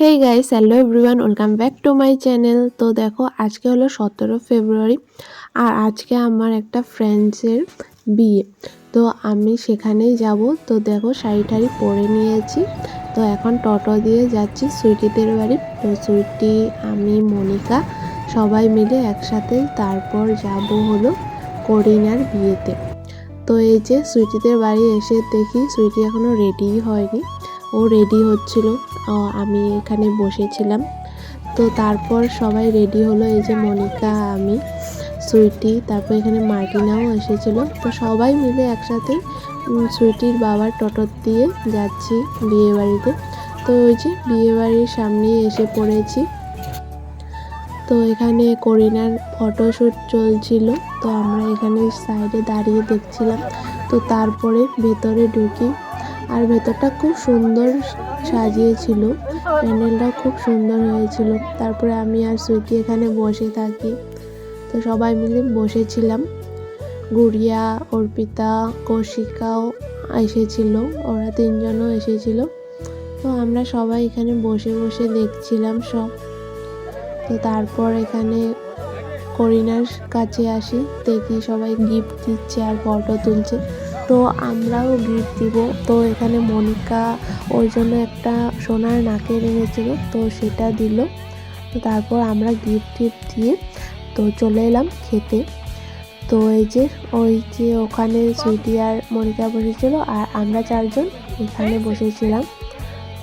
Hey guys hello everyone welcome back to my channel তো দেখো, আজকে হলো সতেরো ফেব্রুয়ারি আর আজকে আমার একটা ফ্রেন্ডসের বিয়ে। তো আমি সেখানেই যাব। তো দেখো, শাড়ি টাড়ি পরে নিয়েছি। তো এখন টোটো দিয়ে যাচ্ছি সুইটিদের বাড়ি। তো সুইটি, আমি, মনিকা সবাই মিলে একসাথে তারপর যাব হলো করিনার বিয়েতে। তো এই যে সুইটিদের বাড়ি এসে দেখি সুইটি এখনও রেডিই হয়নি। ও রেডি হচ্ছিল। আমি এখানে বসেছিলাম। তো তারপর সবাই রেডি হলো, এই যে মনিকা, আমি, সুইটি, তারপর এখানে মার্টিনাও এসেছিল। তো সবাই মিলে একসাথে সুইটির বাবার টোটো দিয়ে যাচ্ছি বিয়েবাড়িতে। তো ওই যে বিয়েবাড়ির সামনে এসে পড়েছি। তো এখানে করিনার ফটোশ্যুট চলছিল। তো আমরা এখানে সাইডে দাঁড়িয়ে দেখছিলাম। তো তারপরে ভেতরে ঢুকি। আর ভেতরটা খুব সুন্দর সাজিয়েছিল। প্যান্ডেলটাও খুব সুন্দর হয়েছিল। তারপরে আমি আর সুইটি এখানে বসে থাকি। তো সবাই মিলে বসেছিলাম। গুড়িয়া, অর্পিতা, কৌশিকাও এসেছিল। ওরা তিনজনও এসেছিল। তো আমরা সবাই এখানে বসে বসে দেখছিলাম সব। তো তারপর এখানে করিনার কাছে আসি। দেখি সবাই গিফট দিচ্ছে আর ফটো তুলছে। তো আমরাও গিফট দিব। তো এখানে মনিকা ওই জন্য একটা সোনার নাকের এনেছিল তো সেটা দিল। তো তারপর আমরা গিফট টিফট দিয়ে তো চলে এলাম খেতে। তো এই যে ওই যে ওখানে সুইটি আর মনিকা বসেছিল আর আমরা চারজন এখানে বসেছিলাম।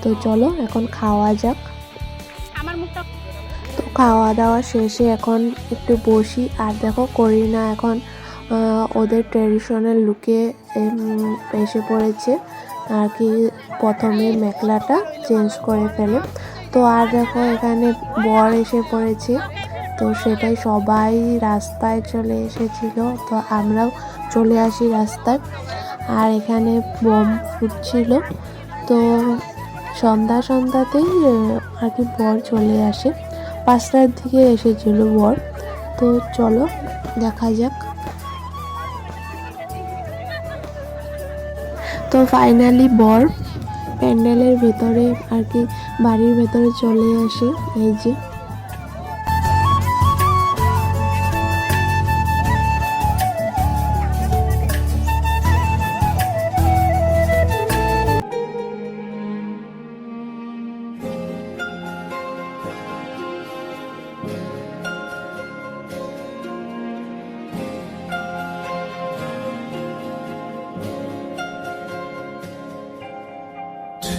তো চলো এখন খাওয়া যাক। তো খাওয়া দাওয়া শেষে এখন একটু বসি। আর দেখো করি না এখন ওদের ট্র্যাডিশনাল লুকে এসে পড়েছে। আর কি প্রথমে মেখলাটা চেঞ্জ করে ফেলে। তো আর দেখো, এখানে বর এসে পড়েছে। তো সেটাই সবাই রাস্তায় চলে এসেছিল। তো আমরাও চলে আসি রাস্তায়। আর এখানে বোম ফুটছিল। তো সন্ধ্যা সন্ধ্যাতেই আর কি বর চলে আসে। পাঁচটার দিকে এসেছিল বর। তো চলো, দেখা যাক। তো ফাইনালি বর প্যান্ডেলের ভেতরে আর কি বাড়ির ভেতরে চলে আসে এই যে।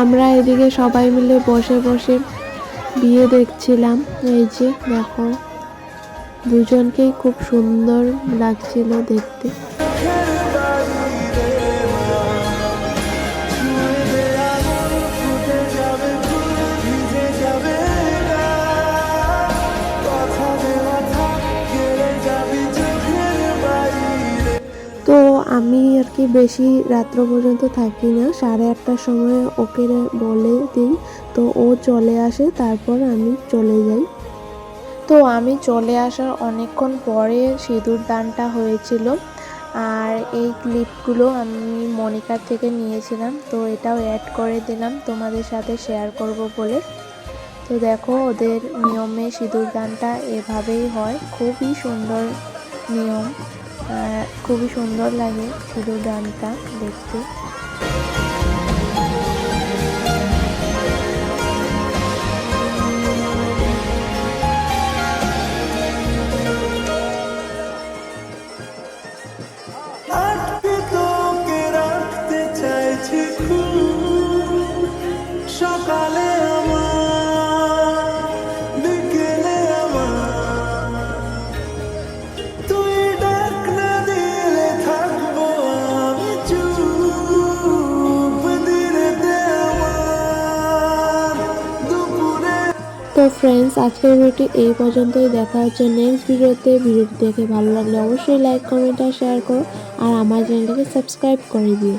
আমরা এদিকে সবাই মিলে বসে বসে বিয়ে দেখছিলাম। এই যে দেখো, দুজনকেই খুব সুন্দর লাগছিল দেখতে। থাকি বেশি রাত্র পর্যন্ত থাকি না? সাড়ে আটটার সময় ওকে বলে দিই। তো ও চলে আসে, তারপর আমি চলে যাই। তো আমি চলে আসার অনেকক্ষণ পরে সিঁদুর দানটা হয়েছিল। আর এই ক্লিপগুলো আমি মনিকার থেকে নিয়েছিলাম। তো এটাও অ্যাড করে দিলাম, তোমাদের সাথে শেয়ার করব বলে। তো দেখো, ওদের নিয়মে সিঁদুর দানটা এভাবেই হয়। খুবই সুন্দর নিয়ম। খুবই সুন্দর লাগে সিঁদুর দানটা দেখতে। তো ফ্রেন্ডস আজকের ভিডিওটি এই পর্যন্তই। দেখা হচ্ছে নেক্সট ভিডিওতে ভিডিওটি দেখে ভালো লাগলে অবশ্যই লাইক কমেন্ট আর শেয়ার করো। আর আমার চ্যানেলটাকে সাবস্ক্রাইব করে দিও।